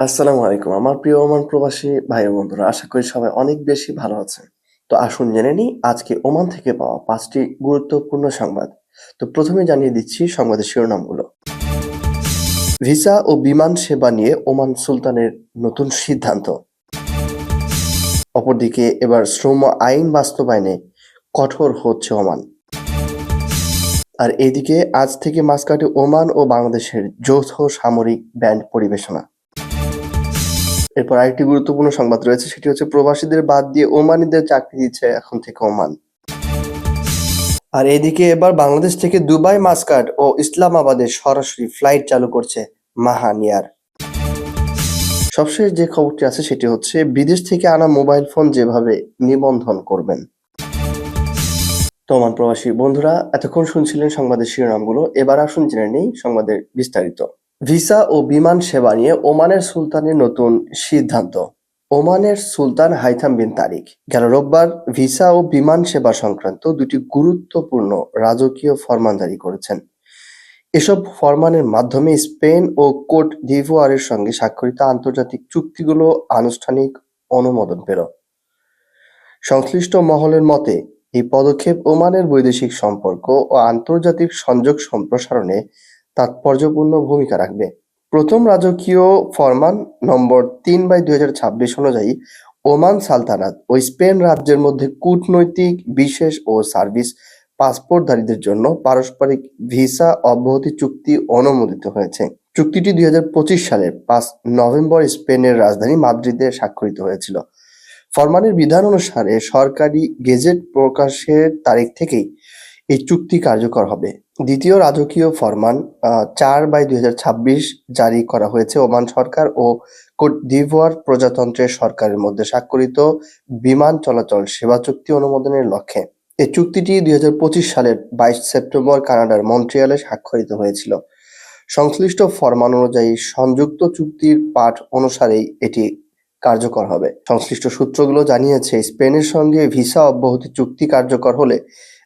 আসসালামু আলাইকুম। আমার প্রিয় ওমান প্রবাসী ভাই বন্ধুরা, আশা করি সবাই অনেক বেশি ভালো আছেন। তো আসুন জেনে নিই, আজকে ওমান থেকে পাওয়া পাঁচটি গুরুত্বপূর্ণ সংবাদ। তো প্রথমে জানিয়ে দিচ্ছি সংবাদের শিরোনামগুলো। ভিসা ও বিমান সেবা নিয়ে ওমান সুলতানের নতুন সিদ্ধান্ত। অপরদিকে এবার শ্রম আইন বাস্তবায়নে কঠোর হচ্ছে ওমান। আর এদিকে আজ থেকে মাসকাটে ওমান ও বাংলাদেশের যৌথ সামরিক ব্যান্ড পরিবেশনা। এরপর আরেকটি গুরুত্বপূর্ণ সংবাদ রয়েছে, সেটি হচ্ছে প্রবাসীদের বাদ দিয়ে ওমানিদের চাকরি দিচ্ছে এখন থেকে ওমান। আর এদিকে এবার বাংলাদেশ থেকে দুবাই মাস্কাট ও ইসলামাবাদে সরাসরি ফ্লাইট চালু করছে মাহানিয়ার। সবশেষ যে খবরটি আছে, সেটি হচ্ছে বিদেশ থেকে আনা মোবাইল ফোন যেভাবে নিবন্ধন করবেন। তোমান প্রবাসী বন্ধুরা, এতক্ষণ শুনছিলেন সংবাদের শিরোনামগুলো, এবার আসুন জেনে নেই সংবাদের বিস্তারিত। ভিসা ও বিমান সেবা নিয়ে ওমানের সুলতানের নতুন সিদ্ধান্ত। ওমানের সুলতান হাইথাম বিন তারিক। গেল রোববার ভিসা ও বিমান সেবা সংক্রান্ত দুটি গুরুত্বপূর্ণ রাজকীয় ফরমান জারি করেছেন। এসব ফরমানের মাধ্যমে স্পেন ও কোট দিভোয়ারের সঙ্গে স্বাক্ষরিত আন্তর্জাতিক চুক্তিগুলো আনুষ্ঠানিক অনুমোদন পেল। সংশ্লিষ্ট মহলের মতে, এই পদক্ষেপ ওমানের বৈদেশিক সম্পর্ক ও আন্তর্জাতিক সংযোগ সম্প্রসারণে তাৎপর্যপূর্ণ ভূমিকা রাখবে। প্রথম রাজকীয় ফরমান নম্বর তিন বাই দুই হাজার ছাব্বিশ অনুযায়ী ওমান সালতানাত ও স্পেন রাজ্যের মধ্যে কূটনৈতিক, বিশেষ ও সার্ভিস পাসপোর্টধারীদের জন্য পারস্পরিক ভিসা অব্যাহতি চুক্তি অনুমোদিত হয়েছে। চুক্তিটি দুই হাজার পঁচিশ সালের পাঁচ নভেম্বর স্পেনের রাজধানী মাদ্রিদে স্বাক্ষরিত হয়েছিল। ফরমানের বিধান অনুসারে সরকারি গেজেট প্রকাশের তারিখ থেকেই এই চুক্তি কার্যকর হবে। দ্বিতীয় রাজকীয় ফরমান চার বাই দুই হাজার ছাব্বিশ জারি করা হয়েছে ওমান সরকার ও কোট দিভোয়ার প্রজাতন্ত্রের সরকারের মধ্যে স্বাক্ষরিত বিমান চলাচল সেবা চুক্তি অনুমোদনের লক্ষ্যে। এই চুক্তিটি দুই হাজার পঁচিশ সালের বাইশ সেপ্টেম্বর কানাডার মন্ট্রিয়ালে স্বাক্ষরিত হয়েছিল। সংশ্লিষ্ট ফরমান অনুযায়ী সংযুক্ত চুক্তির পাঠ অনুসারেই এটি কার্যকর হবে। সংশ্লিষ্ট সূত্রগুলো জানিয়েছে, স্পেনের সঙ্গে ভিসা অব্যাহতি চুক্তি কার্যকর হলে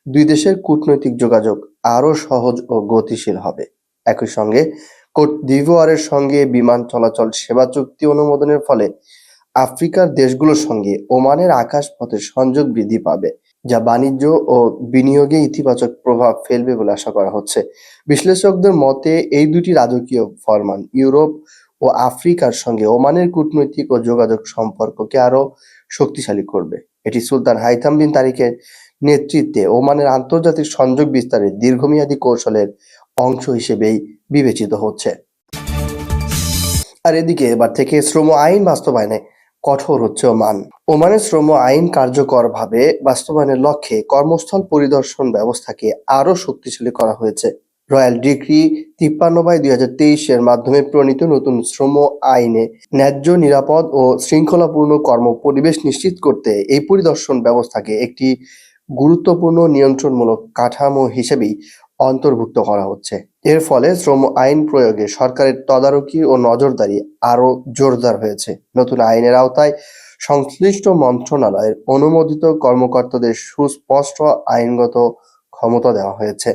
দুই দেশের কূটনৈতিক যোগাযোগ আরও সহজ ও গতিশীল হবে। একই সঙ্গে কোট দিভোয়ারের সঙ্গে বিমান চলাচল, সেবা চুক্তি অনুমোদনের ফলে আফ্রিকার দেশগুলোর সঙ্গে ওমানের আকাশপথের সংযোগ বৃদ্ধি পাবে, যা বাণিজ্য ও বিনিয়োগে ইতিবাচক প্রভাব ফেলবে বলে আশা করা হচ্ছে। বিশ্লেষকদের মতে, এই দুটি রাজকীয় ফরমান, ইউরোপ ও আফ্রিকার সঙ্গে ওমানের কূটনৈতিক ও যোগাযোগ সম্পর্ককে আরও শক্তিশালী করবে। এটি সুলতান হাইথাম বিন তারিখের নেতৃত্বে ওমানের আন্তর্জাতিক সংযোগ বিস্তারের দীর্ঘমেয়াদী কৌশলের অংশ হিসেবেই বিবেচিত হচ্ছে। আর এদিকে এবার থেকে শ্রম আইন বাস্তবায়নে কঠোর হচ্ছে ওমান। ওমানের শ্রম আইন কার্যকরভাবে বাস্তবায়নের লক্ষ্যে কর্মস্থল পরিদর্শন ব্যবস্থাকে আরও শক্তিশালী করা হয়েছে। রয়্যাল ডিগ্রি তিপ্পান্ন বাই দুই হাজার তেইশের মাধ্যমে প্রণীত নতুন শ্রম আইনে ন্যায্য, নিরাপদ ও শৃঙ্খলাপূর্ণ কর্ম পরিবেশ নিশ্চিত করতে এই পরিদর্শন ব্যবস্থাকে একটি গুরুত্বপূর্ণ নিয়ন্ত্রণমূলক কাঠামো হিসেবেই অন্তর্ভুক্ত করা হচ্ছে। এর ফলে শ্রম আইন প্রয়োগে সরকারের তদারকি ও নজরদারি আরও জোরদার হয়েছে। নতুন আইনের আওতায় সংশ্লিষ্ট মন্ত্রণালয়ের অনুমোদিত কর্মকর্তাদের সুস্পষ্ট আইনগত ক্ষমতা দেওয়া হয়েছে।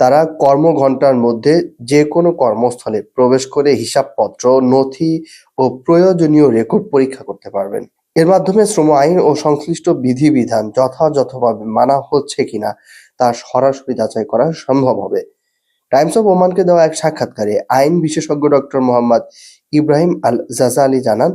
তারা কর্মঘণ্টার মধ্যে যে কোনো কর্মস্থলে প্রবেশ করে হিসাবপত্র, নথি ও প্রয়োজনীয় রেকর্ড পরীক্ষা করতে পারবেন। এর মাধ্যমে শ্রম আইন ও সংশ্লিষ্ট বিধিবিধান যথাযথভাবে মানা হচ্ছে কিনা তা সরাসরি যাচাই করা সম্ভব হবে। টাইমস অফ ওমানকে দেওয়া এক সাক্ষাৎকারে আইন বিশেষজ্ঞ doctor Mohammad Ibrahim Al Jazali জানান,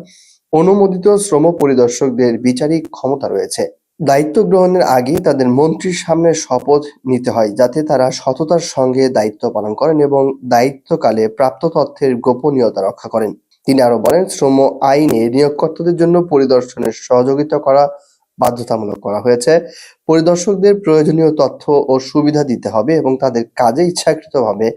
অনুমোদিত শ্রম পরিদর্শকদের বিচারিক ক্ষমতা রয়েছে। দায়িত্ব গ্রহণের আগে তাদের মন্ত্রীর সামনে শপথ নিতে হয় যাতে তারা সততার সঙ্গে দায়িত্ব পালন করেন এবং দায়িত্বকালে প্রাপ্ত তথ্যের গোপনীয়তা রক্ষা করেন। তিনি আরও বলেন, শ্রম আইনে নিয়োগকর্তাদের জন্য পরিদর্শনের সহযোগিতা করা বাধ্যতামূলক করা হয়েছে। পরিদর্শকদের প্রয়োজনীয় তথ্য ও সুবিধা দিতে হবে এবং তাদের কাজে ইচ্ছাকৃতভাবে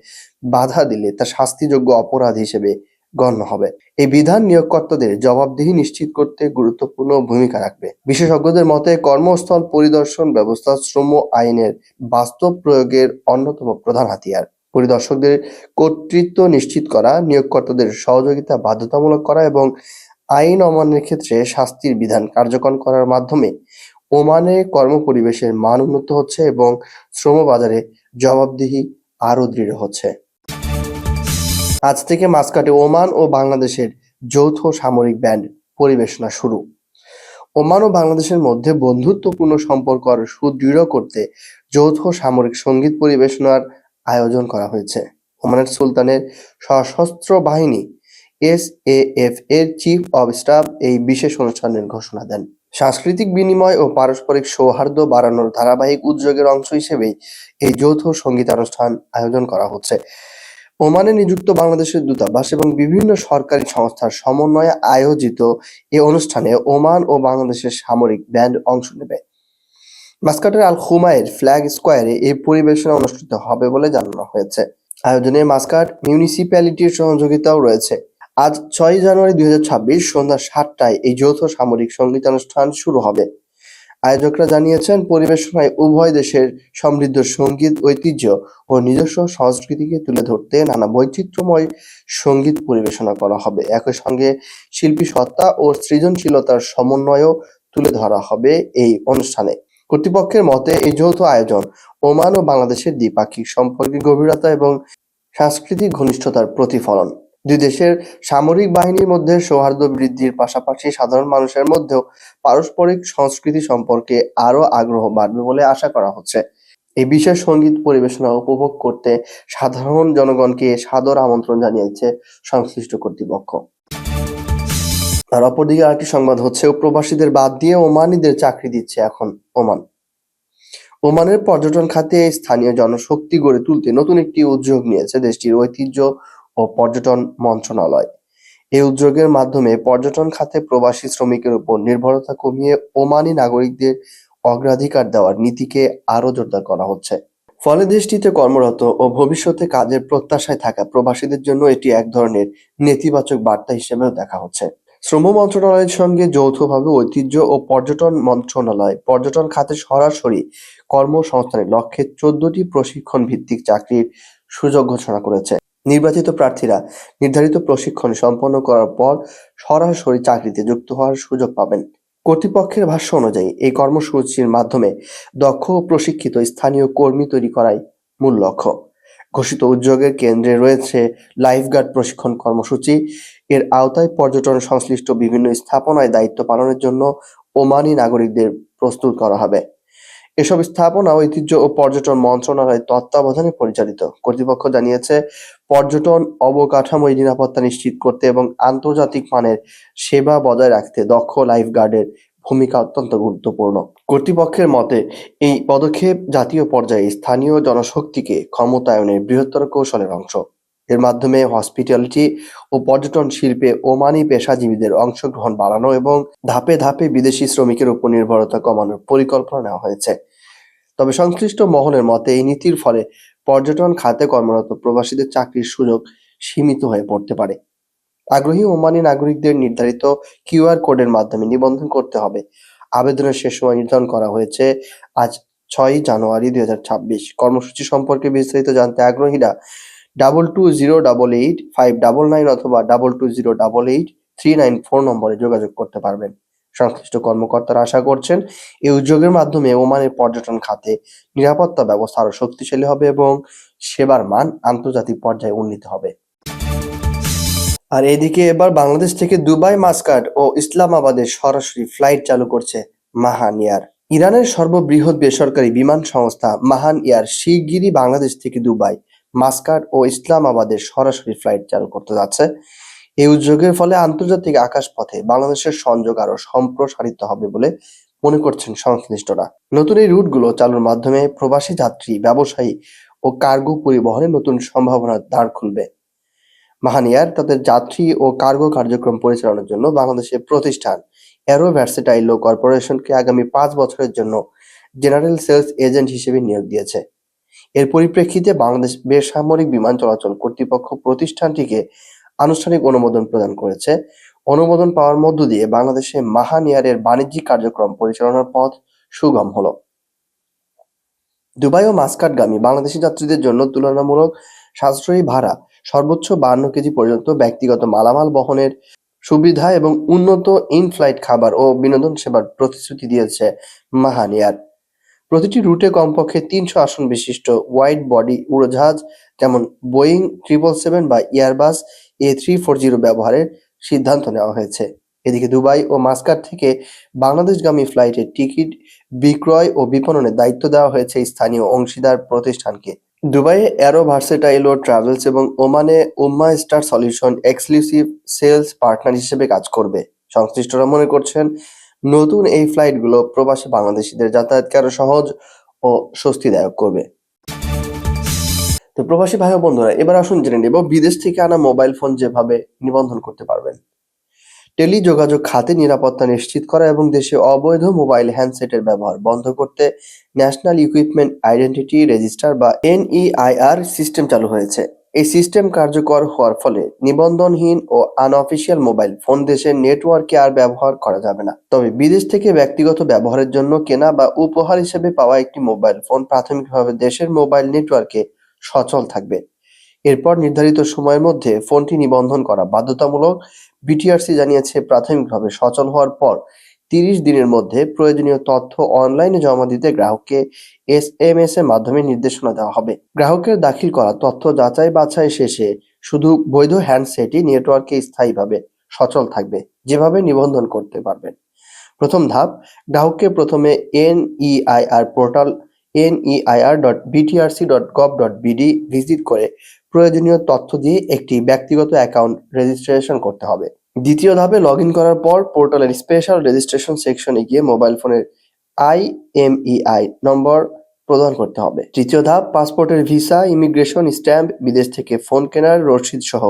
বাধা দিলে তা শাস্তিযোগ্য অপরাধ হিসেবে গণ্য হবে। এই বিধান নিয়োগকর্তাদের জবাবদিহি নিশ্চিত করতে গুরুত্বপূর্ণ ভূমিকা রাখবে। বিশেষজ্ঞদের মতে, কর্মস্থল পরিদর্শন ব্যবস্থা শ্রম আইনের বাস্তব প্রয়োগের অন্যতম প্রধান হাতিয়ার। পরিদর্শকদের কর্তৃত্ব নিশ্চিত করা, নিয়োগকর্তাদের সহযোগিতা বাধ্যতামূলক করা এবং আইন অমান্যের ক্ষেত্রে শাস্তির বিধান কার্যকর করার মাধ্যমে ওমানে কর্মপরিবেশের মান উন্নত হচ্ছে এবং শ্রম বাজারে জবাবদিহি আরও দৃঢ় হচ্ছে। আজ থেকে মাসকাটে ওমান ও বাংলাদেশের যৌথ সামরিক ব্যান্ড পরিবেশনা শুরু। ওমান ও বাংলাদেশের মধ্যে বন্ধুত্বপূর্ণ সম্পর্ক আরও সুদৃঢ় করতে যৌথ সামরিক সংগীত পরিবেশনার আয়োজন করা হয়েছে। ওমানের সুলতানের সশস্ত্র বাহিনী এসএএফ এর চিফ অব স্টাফ এই বিশেষ অনুষ্ঠানের ঘোষণা দেন। সাংস্কৃতিক বিনিময় ও পারস্পরিক সৌহার্দ্য বাড়ানোর ধারাবাহিক উদ্যোগের অংশ হিসেবেই এই যৌথ সঙ্গীতানুষ্ঠান আয়োজন করা হচ্ছে। ওমানে নিযুক্ত বাংলাদেশের দূতাবাস এবং বিভিন্ন সরকারি সংস্থার সমন্বয়ে আয়োজিত এ অনুষ্ঠানে ওমান ও বাংলাদেশের সামরিক ব্যান্ড অংশ নেবে। মাস্কাটের আল খুমাইর ফ্ল্যাগ স্কোয়ারে এই পরিবেশনা অনুষ্ঠিত হবে বলে জানানো হয়েছে। আয়োজনে মাস্কাট মিউনিসিপ্যালিটির সহযোগিতাও রয়েছে। আজ ছয় জানুয়ারি দুই হাজার ছাব্বিশ সন্ধ্যা সাতটায় এই যৌথ সামরিক সঙ্গীতানুষ্ঠান শুরু হবে। আয়োজকরা জানিয়েছেন, পরিবেশনায় উভয় দেশের সমৃদ্ধ সংগীত, ঐতিহ্য ও নিজস্ব সংস্কৃতিকে তুলে ধরতে নানা বৈচিত্র্যময় সংগীত পরিবেশনা করা হবে। একই সঙ্গে শিল্পী সত্তা ও সৃজনশীলতার সমন্বয়ও তুলে ধরা হবে এই অনুষ্ঠানে। কর্তৃপক্ষের মতে, এই যৌথ আয়োজন ওমান ও বাংলাদেশের দ্বিপাক্ষিক সম্পর্কের গভীরতা এবং সাংস্কৃতিক ঘনিষ্ঠতার প্রতিফলন। দুই দেশের সামরিক বাহিনীর মধ্যে সৌহার্দ্য বৃদ্ধির পাশাপাশি সাধারণ মানুষের মধ্যেও পারস্পরিক সংস্কৃতি সম্পর্কে আরও আগ্রহ বাড়বে বলে আশা করা হচ্ছে। এই বিশেষ সংগীত পরিবেশনা উপভোগ করতে সাধারণ জনগণকে সাদর আমন্ত্রণ জানিয়েছে সংশ্লিষ্ট কর্তৃপক্ষ। আর অপরদিকে আরেকটি সংবাদ হচ্ছে প্রবাসীদের বাদ দিয়ে ওমানিদের চাকরি দিচ্ছে এখন ওমান। ওমানের পর্যটন খাতে স্থানীয় জনশক্তি গড়ে তুলতে নতুন একটি উদ্যোগ নিয়েছে দেশটির ঐতিহ্য ও পর্যটন মন্ত্রণালয়। এই উদ্যোগের মাধ্যমে পর্যটন খাতে প্রবাসী শ্রমিকের উপর নির্ভরতা কমিয়ে ওমানি নাগরিকদের অগ্রাধিকার দেওয়ার নীতিকে আরও জোরদার করা হচ্ছে। ফলে দেশটিতে কর্মরত ও ভবিষ্যতে কাজের প্রত্যাশায় থাকা প্রবাসীদের জন্য এটি এক ধরনের নেতিবাচক বার্তা হিসেবেও দেখা হচ্ছে। শ্রম মন্ত্রণালয়ের সঙ্গে যৌথভাবে ঐতিহ্য ও পর্যটন মন্ত্রণালয়, পর্যটন খাতে সরাসরি কর্মসংস্থানের লক্ষ্যে চোদ্দটি প্রশিক্ষণ ভিত্তিক চাকরির সুযোগ ঘোষণা করেছে। নির্বাচিত প্রার্থীরা নির্ধারিত প্রশিক্ষণ সম্পন্ন করার পর সরাসরি চাকরিতে যুক্ত হওয়ার সুযোগ পাবেন। কর্তৃপক্ষের ভাষ্য অনুযায়ী, এই কর্মসূচির মাধ্যমে দক্ষ ও প্রশিক্ষিত স্থানীয় কর্মী তৈরি করাই মূল লক্ষ্য। ঘোষিত উদ্যোগের কেন্দ্রে রয়েছে লাইফগার্ড প্রশিক্ষণ কর্মসূচি। এর আওতায় পর্যটন সংশ্লিষ্ট বিভিন্ন স্থাপনায় দায়িত্ব পালনের জন্য ওমানি নাগরিকদের প্রস্তুত করা হবে। এসব স্থাপনা, ঐতিহ্য ও পর্যটন মন্ত্রণালয়ের তত্ত্বাবধানে পরিচালিত। কর্তৃপক্ষ জানিয়েছে, পর্যটন অবকাঠামোয় নিরাপত্তা নিশ্চিত করতে এবং আন্তর্জাতিক মানের সেবা বজায় রাখতে দক্ষ লাইফগার্ডের ভূমিকা অত্যন্ত গুরুত্বপূর্ণ। কর্তৃপক্ষের মতে, এই পদক্ষেপ জাতীয় পর্যায়ে স্থানীয় জনশক্তিকে ক্ষমতায়নের বৃহত্তর কৌশলের অংশ। এর মাধ্যমে হসপিটালিটি ও পর্যটন শিল্পে ওমানি পেশাজীবীদের অংশগ্রহণ বাড়ানো এবং ধাপে ধাপে বিদেশি শ্রমিকের উপর নির্ভরতা কমানোর পরিকল্পনা নেওয়া হয়েছে। তবে সংশ্লিষ্ট মহলের মতে, এই নীতির ফলে পর্যটন খাতে কর্মরত প্রবাসীদের চাকরির সুযোগ সীমিত হয়ে পড়তে পারে। আগ্রহী ওমানি নাগরিকদের নির্ধারিত কিউআর কোডের মাধ্যমে নিবন্ধন করতে হবে। আবেদনের শেষ সময় নির্ধারণ করা হয়েছে আজ ছয়ই জানুয়ারি দুই হাজার ছাব্বিশ। কর্মসূচি সম্পর্কে বিস্তারিত জানতে আগ্রহীরা double two zero double eight five double nine অথবা double two zero double eight three nine four নম্বরে যোগাযোগ করতে পারবেন। সংশ্লিষ্ট কর্মকর্তারা আশা করছেন এই উদ্যোগের মাধ্যমে ওমানের পর্যটন খাতে নিরাপত্তা ব্যবস্থা আরও শক্তিশালী হবে এবং সেবার মান আন্তর্জাতিক পর্যায়ে উন্নীত হবে। আর এদিকে এবার বাংলাদেশ থেকে দুবাই মাস্কাট ও ইসলামাবাদের সরাসরি ফ্লাইট চালু করছে মাহান এয়ার। ইরানের সর্ববৃহৎ বেসরকারি বিমান সংস্থা মাহান এয়ার শিগগিরই বাংলাদেশ থেকে দুবাই, মাস্কাট ও ইসলামাবাদের সরাসরি ফ্লাইট চালু করতে যাচ্ছে। এই উদ্যোগের ফলে আন্তর্জাতিক আকাশপথে বাংলাদেশের সংযোগ আরও সম্প্রসারিত হবে বলে মনে করছেন সংশ্লিষ্টরা। নতুন এই রুটগুলো চালুর মাধ্যমে প্রবাসী যাত্রী, ব্যবসায়ী ও কার্গো পরিবহনে নতুন সম্ভাবনার দ্বার খুলবে মাহানিয়ার তাদের যাত্রী ও কার্গো কার্যক্রম পরিচালনার জন্য বাংলাদেশের প্রতিষ্ঠান অ্যারো ভ্যারসেটাইলো কর্পোরেশনকে আগামী পাঁচ বছরের জন্য জেনারেল সেলস এজেন্ট হিসেবে নিয়োগ দিয়েছে। এর পরিপ্রেক্ষিতে বাংলাদেশ বেসামরিক বিমান চলাচল কর্তৃপক্ষ প্রতিষ্ঠানটিকে আনুষ্ঠানিক অনুমোদন প্রদান করেছে। অনুমোদন পাওয়ার মধ্য দিয়ে বাংলাদেশে মাহান এয়ারের বাণিজ্যিক কার্যক্রম পরিচালনার পথ সুগম হলো। দুবাই ও মাস্কাটগামী বাংলাদেশি যাত্রীদের জন্য তুলনামূলক সাশ্রয়ী ভাড়া সর্বোচ্চ বান্ন কেজি পর্যন্ত ব্যক্তিগত মালামাল বহনের সুবিধা এবং উন্নত ইন ফ্লাইট খাবার ও বিনোদন সেবার প্রতিশ্রুতি দিয়েছে মাহান এয়ার প্রতিটি রুটে কমপক্ষে তিনশো আসন বিশিষ্ট ওয়াইড বডি উড়োজাহাজ যেমন বোয়িং ট্রিপল সেভেন বা Airbus A three four zero ব্যবহারের সিদ্ধান্ত নেওয়া হয়েছে। এদিকে দুবাই ও মাস্কাট থেকে বাংলাদেশগামী ফ্লাইটের টিকিট বিক্রয় ও বিপণনের দায়িত্ব দেওয়া হয়েছে স্থানীয় অংশীদার প্রতিষ্ঠানকে। দুবাইয়ে অ্যারো ভার্সেটাইল ট্রাভেলস এবং ওমানে উম্মা star solution exclusive sales partner হিসেবে কাজ করবে। সংশ্লিষ্টরা মনে করছেন, নতুন এই ফ্লাইটগুলো প্রবাসী বাংলাদেশিদের যাতায়াতকে আরও সহজ ও স্বস্তিদায়ক করবে? তো প্রবাসী ভাই বন্ধুরা, এবার আসুন জেনে নেব বিদেশ থেকে আনা মোবাইল ফোন যেভাবে নিবন্ধন করতে পারবেন। টেলি যোগাযোগ খাতে নিরাপত্তা নিশ্চিত করা এবং দেশে অবৈধ মোবাইল হ্যান্ডসেটের ব্যবহার বন্ধ করতে ন্যাশনাল ইকুইপমেন্ট আইডেন্টিটি রেজিস্টার বা এনইআইআর সিস্টেম চালু হয়েছে। এই সিস্টেম কার্যকর হওয়ার ফলে নিবন্ধনহীন ও আনঅফিসিয়াল মোবাইল ফোন দেশের নেটওয়ার্কে আর ব্যবহার করা যাবে না। তবে বিদেশ থেকে ব্যক্তিগত ব্যবহারের জন্য কেনা বা উপহার হিসেবে পাওয়া একটি মোবাইল ফোন প্রাথমিকভাবে দেশের মোবাইল নেটওয়ার্কে সচল থাকবে। এরপর নির্ধারিত সময়ের মধ্যে ফোনটি নিবন্ধন করা বাধ্যতামূলক বিটিআরসি জানিয়েছে, প্রাথমিকভাবে সচল হওয়ার পর তিরিশ দিনের মধ্যে প্রয়োজনীয় তথ্য অনলাইনে জমা দিতে গ্রাহককে এস এম এস এর মাধ্যমে নির্দেশনা দেওয়া হবে। গ্রাহকের দাখিল করা তথ্য যাচাই বাছাই শেষে শুধু বৈধ হ্যান্ডসেটই নেটওয়ার্কে স্থায়ীভাবে সচল থাকবে, যেভাবে নিবন্ধন করতে পারবেন। প্রথম ধাপ, গ্রাহককে প্রথমে NEIR portal NEIR dot BTRC dot gov dot BD visit করে প্রয়োজনীয় তথ্য দিয়ে একটি ব্যক্তিগত অ্যাকাউন্ট রেজিস্ট্রেশন করতে হবে। দ্বিতীয় ধাপে লগ করার পর পোর্টালের স্পেশাল রেজিস্ট্রেশন সেকশনে গিয়ে মোবাইল ফোনের আইএমইআই নম্বর প্রদান করতে হবে। তৃতীয় ধাপ, পাসপোর্টের ভিসা, ইমিগ্রেশন, স্ট্যাম্প, বিদেশ থেকে ফোন কেনার রসিদ সহ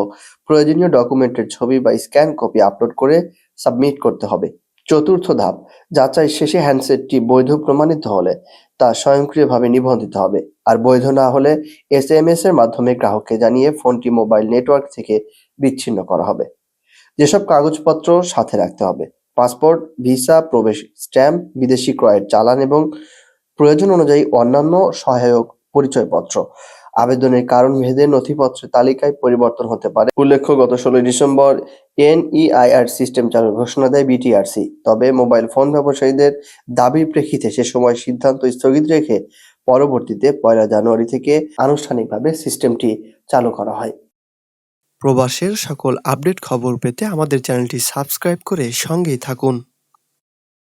প্রয়োজনীয় ডকুমেন্টের ছবি বা স্ক্যান কপি আপলোড করে সাবমিট করতে হবে। চতুর্থ ধাপ, যাচাই শেষে হ্যান্ডসেটটি বৈধ প্রমাণিত হলে তা স্বয়ংক্রিয়ভাবে নিবন্ধিত হবে। আর বৈধ না হলে এস এম এস এর মাধ্যমে গ্রাহককে জানিয়ে ফোনটি মোবাইল নেটওয়ার্ক থেকে বিচ্ছিন্ন করা হবে। যেসব কাগজপত্র সাথে রাখতে হবে, পাসপোর্ট, ভিসা, প্রবেশ স্ট্যাম্প, বিদেশি ক্রয়ের চালান এবং প্রয়োজন অনুযায়ী অন্যান্য সহায়ক পরিচয়পত্র। আবেদনের কারণ ভেদে নথিপত্রের তালিকায় পরিবর্তন হতে পারে। উল্লেখ্য, গত ষোলোই ডিসেম্বর এনইআইআর সিস্টেম চালুর ঘোষণা দেয় বিটিআরসি তবে মোবাইল ফোন ব্যবসায়ীদের দাবির প্রেক্ষিতে সে সময় সিদ্ধান্ত স্থগিত রেখে পরবর্তীতে পয়লা জানুয়ারি থেকে আনুষ্ঠানিকভাবে সিস্টেমটি চালু করা হয়। প্রবাসের সকল আপডেট খবর পেতে আমাদের চ্যানেলটি সাবস্ক্রাইব করে সঙ্গেই থাকুন।